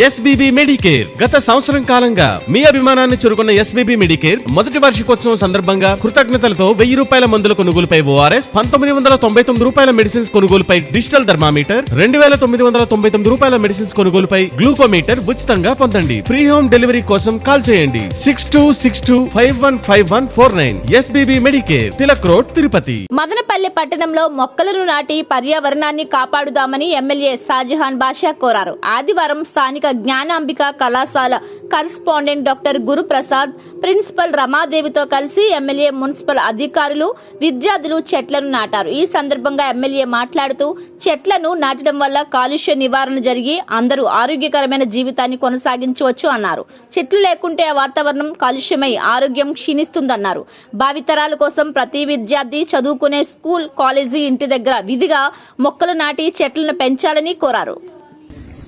SBB Medicare గత సంవత్సరం కాలంగా మీ అభిమానాన్ని చురుకున్న ఎస్బీబీ మెడికేర్ మొదటి వార్షికోత్సవం సందర్భంగా కృతజ్ఞతలతో వెయ్యి రూపాయల మందుల కొనుగోలుపై ఓఆర్ఎస్ పంతొమ్మిది వందల తొంభై తొమ్మిది రూపాయల మెడిసిన్స్ కొనుగోలుపై డిజిటల్ థర్మామీటర్ రెండు వేల తొమ్మిది వందల తొంభై తొమ్మిది రూపాయల మెడిసిన్స్ కొనుగోలుపై గ్లూకోమీటర్ ఉచితంగా పొందండి. ఫ్రీ హోమ్ డెలివరీ కోసం కాల్ చేయండి. Six two six two five one five one four nine SBB Medicare Tilak road Tirupati. Madanapalle పట్టణంలో మొక్కలను నాటి పర్యావరణాన్ని కాపాడుదామని ఎమ్మెల్యే షాజహాన్ బాషా కోరారు. ఆదివారం స్థానిక జ్ఞానాంబిక కళాశాల కరస్పాండెంట్ డాక్టర్ గురుప్రసాద్ ప్రిన్సిపల్ రమాదేవితో కలిసి ఎమ్మెల్యే మున్సిపల్ అధికారులు విద్యార్థులు చెట్లను నాటారు. ఈ సందర్భంగా ఎమ్మెల్యే మాట్లాడుతూ చెట్లను నాటడం వల్ల కాలుష్య నివారణ జరిగి అందరూ ఆరోగ్యకరమైన జీవితాన్ని కొనసాగించవచ్చు అన్నారు. చెట్లు లేకుంటే ఆ వాతావరణం కాలుష్యమై ఆరోగ్యం క్షీణిస్తుందన్నారు. భావితరాల కోసం ప్రతి విద్యార్థి చదువుకునే స్కూల్ కాలేజీ ఇంటి దగ్గర విధిగా మొక్కలు నాటి చెట్లను పెంచాలని కోరారు.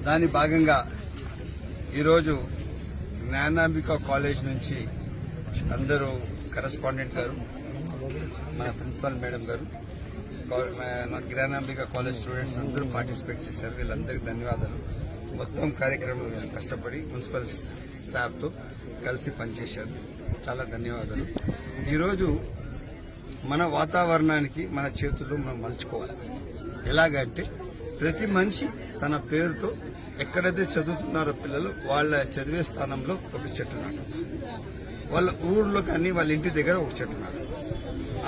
దాని భాగంగా ఈరోజు జ్ఞానాంబిక కాలేజ్ నుంచి అందరూ కరెస్పాండెంట్ గారు మన ప్రిన్సిపల్ మేడం గారు జ్ఞానాంబిక కాలేజ్ స్టూడెంట్స్ అందరూ పార్టిసిపేట్ చేశారు. వీళ్ళందరికీ ధన్యవాదాలు. మొత్తం కార్యక్రమం వీళ్ళు కష్టపడి మున్సిపల్ స్టాఫ్తో కలిసి పనిచేశారు. చాలా ధన్యవాదాలు. ఈరోజు మన వాతావరణానికి మన చేతుల్లో మనం మలుచుకోవాలి. ఎలాగంటే ప్రతి మనిషి తన పేరుతో ఎక్కడైతే చదువుతున్నారో పిల్లలు వాళ్ళ చదివే స్థానంలో ఒక చెట్టు నాటాలి వాళ్ళ ఊర్లో కానీ వాళ్ళ ఇంటి దగ్గర ఒక చెట్టు నాటాలి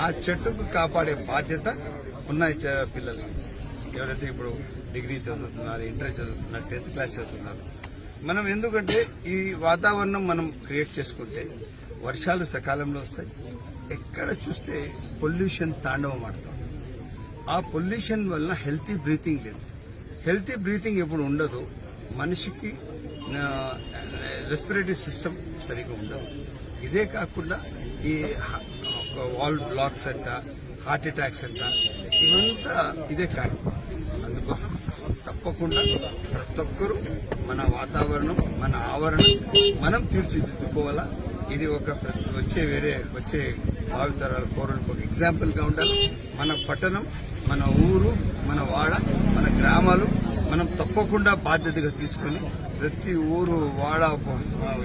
ఆ చెట్టుకు కాపాడే బాధ్యత ఉన్నాయి పిల్లలు. ఎవరైతే ఇప్పుడు డిగ్రీ చదువుతున్నారు ఇంటర్ చదువుతున్నారు టెన్త్ క్లాస్ చదువుతున్నారు. మనం ఎందుకంటే ఈ వాతావరణం మనం క్రియేట్ చేసుకుంటే వర్షాలు సకాలంలో వస్తాయి. ఎక్కడ చూస్తే పొల్యూషన్ తాండవం ఆడతాం ఆ పొల్యూషన్ వల్ల హెల్తీ బ్రీతింగ్ లేదు. హెల్తీ బ్రీతింగ్ ఎప్పుడు ఉండదు. మనిషికి రెస్పిరేటరీ సిస్టమ్ సరిగా ఉండదు. ఇదే కాకుండా ఈ ఒక వాల్ బ్లాక్స్ అంట హార్ట్ అటాక్స్ అంట ఇవంతా ఇదే కారణం. అందుకోసం తప్పకుండా ప్రతి ఒక్కరూ మన వాతావరణం మన ఆవరణం మనం తీర్చిదిద్దుకోవాలా? ఇది ఒక వచ్చే వేరే వచ్చే భావితరాల పౌరులకు ఒక ఎగ్జాంపుల్గా ఉండాలి. మన పట్టణం మన ఊరు మన వాడ మన గ్రామాలు మనం తప్పకుండా బాధ్యతగా తీసుకొని ప్రతి ఊరు వాడ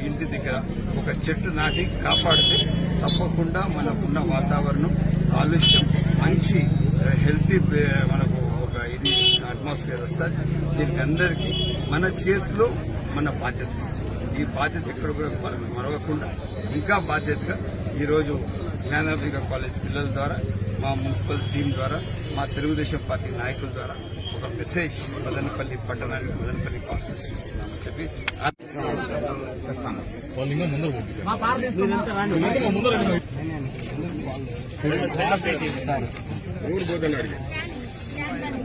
ఇంటి దగ్గర ఒక చెట్టు నాటి కాపాడితే తప్పకుండా మనకున్న వాతావరణం కాలుష్యం మంచి హెల్తీ మనకు ఒక ఇది అట్మాస్ఫియర్ వస్తుంది. దీనికి అందరికీ మన చేతిలో మన బాధ్యత. ఈ బాధ్యత ఎక్కడ కూడా మనం మరవకుండా ఇంకా బాధ్యతగా ఈరోజు జ్ఞానాభిక కాలేజ్ పిల్లల ద్వారా మా మున్సిపల్ టీం ద్వారా మా తెలుగుదేశం పార్టీ నాయకుల ద్వారా ఒక మెసేజ్ మదనపల్లి పట్టణానికి మదనపల్లి కాన్స్టిట్యూషన్ ఇస్తున్నామని చెప్పి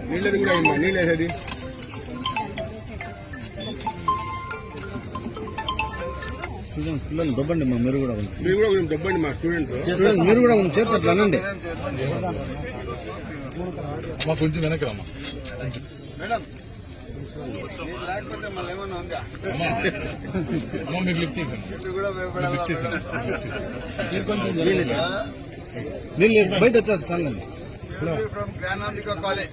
నీళ్ళది కూడా నీళ్ళు వేసేది పిల్లలు దొబ్బండి మా మీరు కూడా ఉంది. మీరు కూడా కొంచెం దెబ్బండి మా స్టూడెంట్ మీరు కూడా ఉంది చేతి అట్లా అనండి. మా కొంచెం వెనక్కి మేడం. మీరు లిఫ్ట్ చేశాను లిఫ్ట్ చేశాను బయట వచ్చేది సంగండి ఫ్రమ్ జ్ఞానాంబిక కాలేజ్